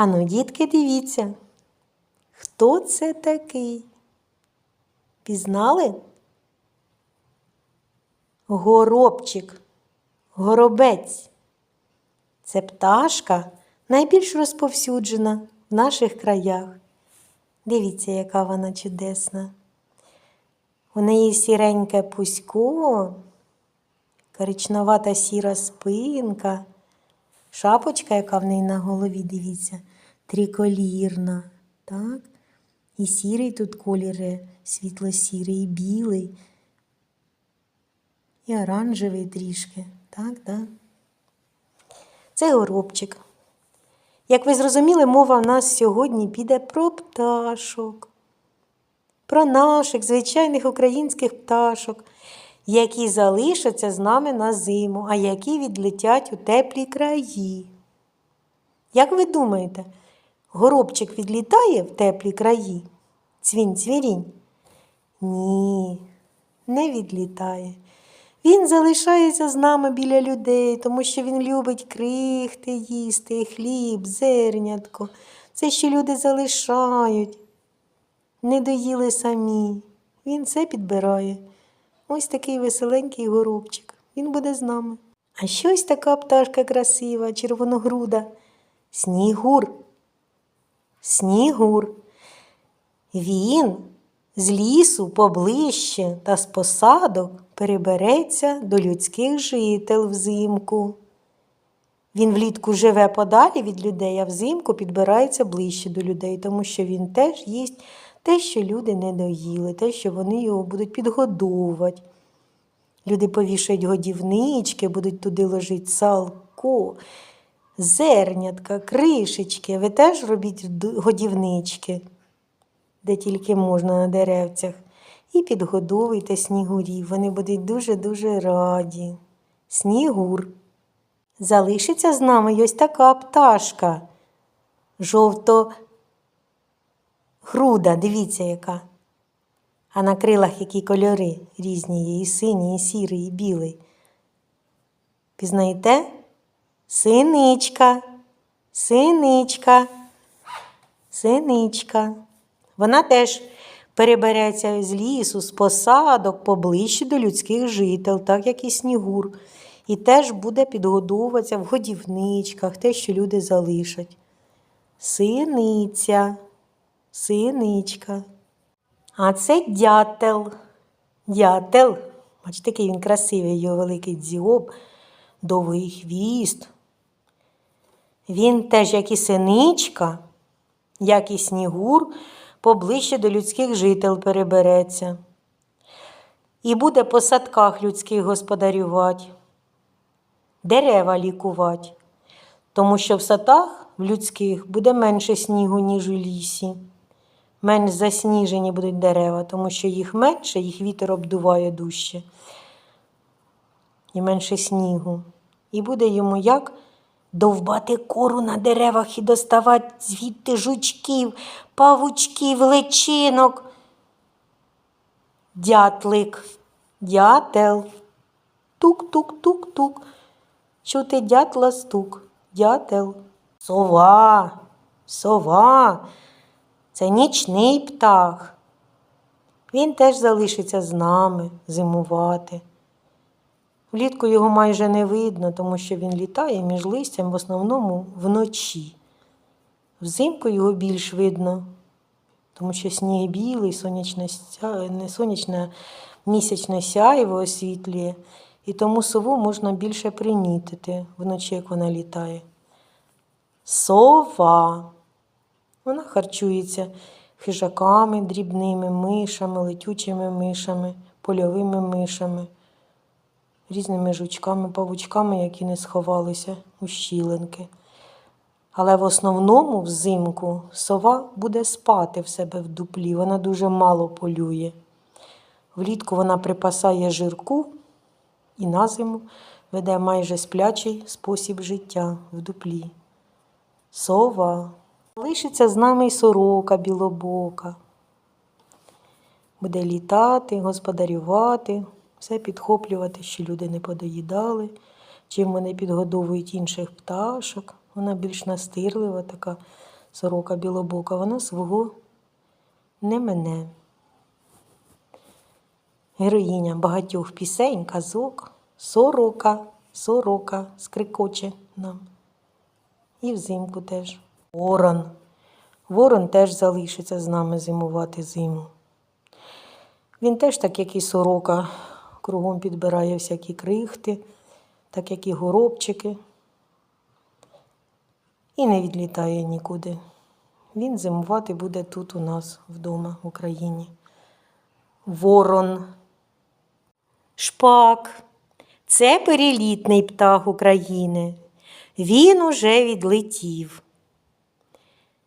Ану, дітки, дивіться, хто це такий? Пізнали? Горобчик, горобець. Це пташка найбільш розповсюджена в наших краях. Дивіться, яка вона чудесна. У неї сіреньке пусько, коричневата сіра спинка, шапочка, яка в неї на голові, дивіться, триколірна. Так? І сірий тут колір, світло-сірий, і білий, і оранжевий трішки. Так, так. Це горобчик. Як ви зрозуміли, мова в нас сьогодні піде про пташок, про наших звичайних українських пташок, які залишаться з нами на зиму, а які відлетять у теплі краї. Як ви думаєте, горобчик відлітає в теплі краї? Цвінь цвірінь? Ні, не відлітає. Він залишається з нами біля людей, тому що він любить крихти їсти, хліб, зернятко. Це ще люди залишають. Не доїли самі. Він все підбирає. Ось такий веселенький горобчик. Він буде з нами. А щось така пташка красива, червоногруда. Снігур. Снігур. Він з лісу поближче та з посадок перебереться до людських жител взимку. Він влітку живе подалі від людей, а взимку підбирається ближче до людей, тому що він теж їсть те, що люди не доїли, те, що вони його будуть підгодовувати. Люди повішають годівнички, будуть туди ложити салко, зернятка, кришечки. Ви теж робіть годівнички де тільки можна на деревцях, і підгодовуйте снігурів. Вони будуть дуже-дуже раді. Снігур. Залишиться з нами ось така пташка. Жовто груда, дивіться яка. А на крилах які кольори різні є, і синій, і сірий, і білий. Пізнаєте? Синичка, синичка. Синичка. Вона теж перебереться з лісу, з посадок поближче до людських жител, так як і снігур. І теж буде підгодовуватися в годівничках, те, що люди залишать. Синиця, синичка. А це дятел. Дятел. Бачите, який він красивий, його великий дзьоб, довгий хвіст. Він теж, як і синичка, як і снігур, поближче до людських жител перебереться. І буде по садках людських господарювати, дерева лікувати, тому що в садах в людських буде менше снігу, ніж у лісі. Менш засніжені будуть дерева, тому що їх менше, їх вітер обдуває дужче. І менше снігу. І буде йому як довбати кору на деревах і доставати звідти жучків, павучків, личинок. Дятлик, дятел. Тук-тук-тук-тук. Чути дятла стук. Дятел. Сова, сова. Це нічний птах. Він теж залишиться з нами зимувати. Влітку його майже не видно, тому що він літає між листям в основному вночі. Взимку його більш видно, тому що сніг білий, сонячне не сонячне місячне сяйво освітлює, і тому сову можна більше примітити вночі, як вона літає. Сова. Вона харчується хижаками, дрібними мишами, летючими мишами, польовими мишами різними жучками, павучками, які не сховалися у щілинки. Але в основному взимку сова буде спати в себе в дуплі, вона дуже мало полює. Влітку вона припасає жирку і на зиму веде майже сплячий спосіб життя в дуплі. Сова. Лишиться з нами й сорока білобока. Буде літати, господарювати, все підхоплювати, що люди не подоїдали, чим вони підгодовують інших пташок. Вона більш настирлива, така сорока білобока. Вона свого не мене. Героїня багатьох пісень, казок, сорока, сорока, скрикоче нам. І взимку теж. Ворон. Ворон теж залишиться з нами зимувати зиму. Він теж, так як і сорока, кругом підбирає всякі крихти, так як і горобчики. І не відлітає нікуди. Він зимувати буде тут у нас вдома, в Україні. Ворон. Шпак. Це перелітний птах України. Він уже відлетів.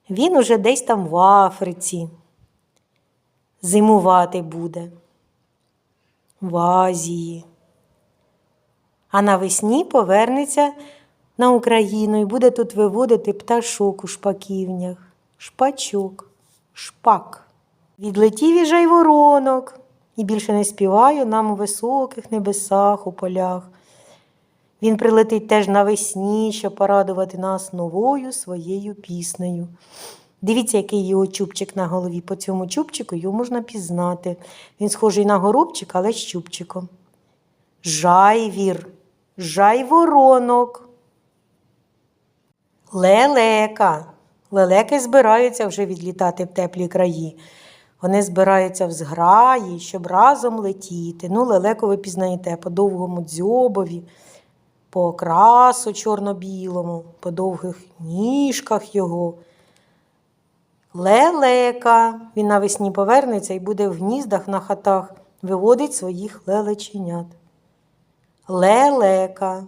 Він уже десь там в Африці. Зимувати буде. В Азії. А навесні повернеться на Україну і буде тут виводити пташок у шпаківнях. Шпачок, шпак. Відлетів і жайворонок, і більше не співаю нам у високих небесах, у полях. Він прилетить теж навесні, щоб порадувати нас новою своєю піснею. Дивіться, який його чубчик на голові. По цьому чубчику його можна пізнати. Він схожий на горобчик, але з чубчиком. Жайвір, жайворонок. Лелека. Лелеки збираються вже відлітати в теплі краї. Вони збираються в зграї, щоб разом летіти. Ну, лелеку ви пізнаєте по довгому дзьобові, по окрасу чорно-білому, по довгих ніжках його. Лелека. Він навесні повернеться і буде в гніздах на хатах виводить своїх лелеченят. Лелека.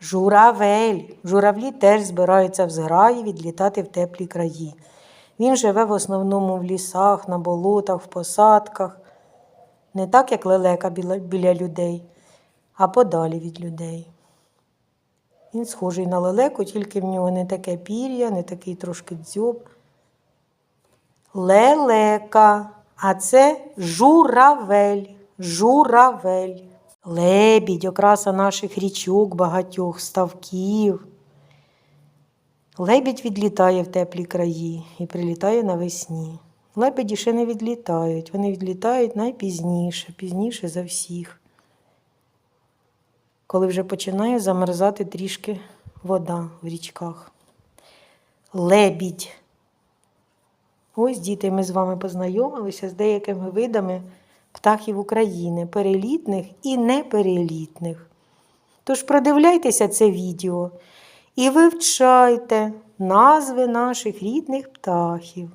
Журавель. Журавлі теж збираються в зграї відлітати в теплі краї. Він живе в основному в лісах, на болотах, в посадках. Не так, як лелека біля, людей, а подалі від людей. Він схожий на лелеку, тільки в нього не таке пір'я, не такий трошки дзьоб. Лелека. А це журавель. Журавель. Лебідь, окраса наших річок, багатьох ставків. Лебідь відлітає в теплі краї і прилітає навесні. Лебеді ще не відлітають, вони відлітають найпізніше, пізніше за всіх. Коли вже починає замерзати трішки вода в річках. Лебідь. Ось, діти, ми з вами познайомилися з деякими видами птахів України, перелітних і неперелітних. Тож продивляйтеся це відео і вивчайте назви наших рідних птахів.